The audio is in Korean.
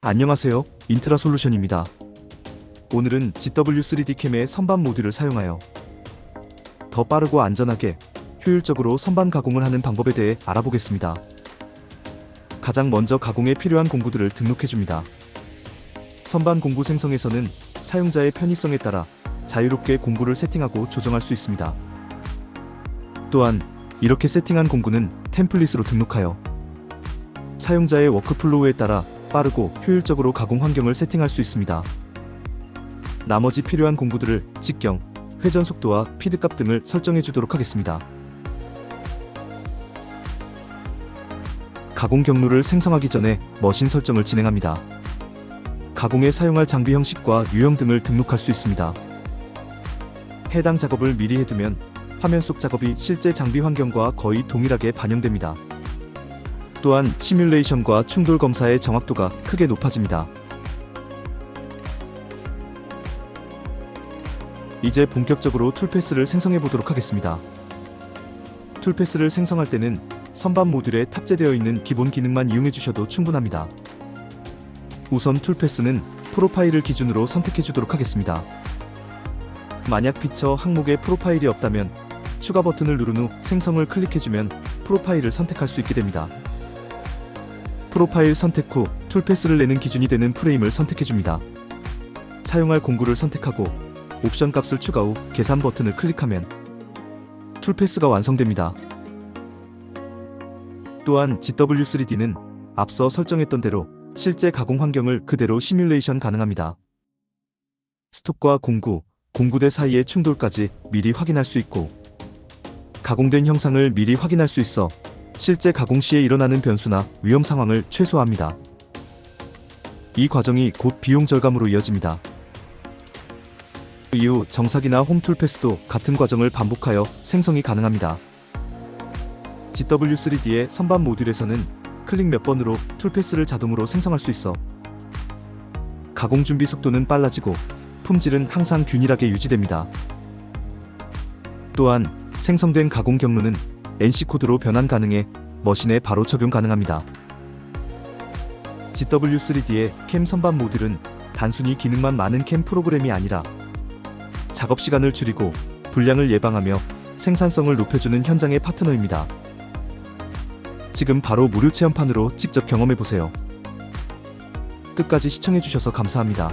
안녕하세요. 인트라 솔루션입니다. 오늘은 GW3D 캠의 선반 모듈을 사용하여 더 빠르고 안전하게 효율적으로 선반 가공을 하는 방법에 대해 알아보겠습니다. 가장 먼저 가공에 필요한 공구들을 등록해 줍니다. 선반 공구 생성에서는 사용자의 편의성에 따라 자유롭게 공구를 세팅하고 조정할 수 있습니다. 또한 이렇게 세팅한 공구는 템플릿으로 등록하여 사용자의 워크플로우에 따라 빠르고 효율적으로 가공 환경을 세팅할 수 있습니다. 나머지 필요한 공구들을 직경, 회전 속도와 피드값 등을 설정해 주도록 하겠습니다. 가공 경로를 생성하기 전에 머신 설정을 진행합니다. 가공에 사용할 장비 형식과 유형 등을 등록할 수 있습니다. 해당 작업을 미리 해두면 화면 속 작업이 실제 장비 환경과 거의 동일하게 반영됩니다. 또한 시뮬레이션과 충돌 검사의 정확도가 크게 높아집니다. 이제 본격적으로 툴패스를 생성해 보도록 하겠습니다. 툴패스를 생성할 때는 선반 모듈에 탑재되어 있는 기본 기능만 이용해 주셔도 충분합니다. 우선 툴패스는 프로파일을 기준으로 선택해 주도록 하겠습니다. 만약 피처 항목에 프로파일이 없다면 추가 버튼을 누른 후 생성을 클릭해주면 프로파일을 선택할 수 있게 됩니다. 프로파일 선택 후 툴패스를 내는 기준이 되는 프레임을 선택해줍니다. 사용할 공구를 선택하고 옵션 값을 추가 후 계산 버튼을 클릭하면 툴패스가 완성됩니다. 또한 GW3D는 앞서 설정했던 대로 실제 가공 환경을 그대로 시뮬레이션 가능합니다. 스톡과 공구, 공구대 사이의 충돌까지 미리 확인할 수 있고 가공된 형상을 미리 확인할 수 있어 실제 가공 시에 일어나는 변수나 위험 상황을 최소화합니다. 이 과정이 곧 비용 절감으로 이어집니다. 이후 정사기나 홈툴패스도 같은 과정을 반복하여 생성이 가능합니다. GW3D의 선반 모듈에서는 클릭 몇 번으로 툴패스를 자동으로 생성할 수 있어 가공 준비 속도는 빨라지고 품질은 항상 균일하게 유지됩니다. 또한 생성된 가공 경로는 NC 코드로 변환 가능해 머신에 바로 적용 가능합니다. GW3D의 캠 선반 모듈은 단순히 기능만 많은 캠 프로그램이 아니라 작업 시간을 줄이고 불량을 예방하며 생산성을 높여주는 현장의 파트너입니다. 지금 바로 무료 체험판으로 직접 경험해 보세요. 끝까지 시청해 주셔서 감사합니다.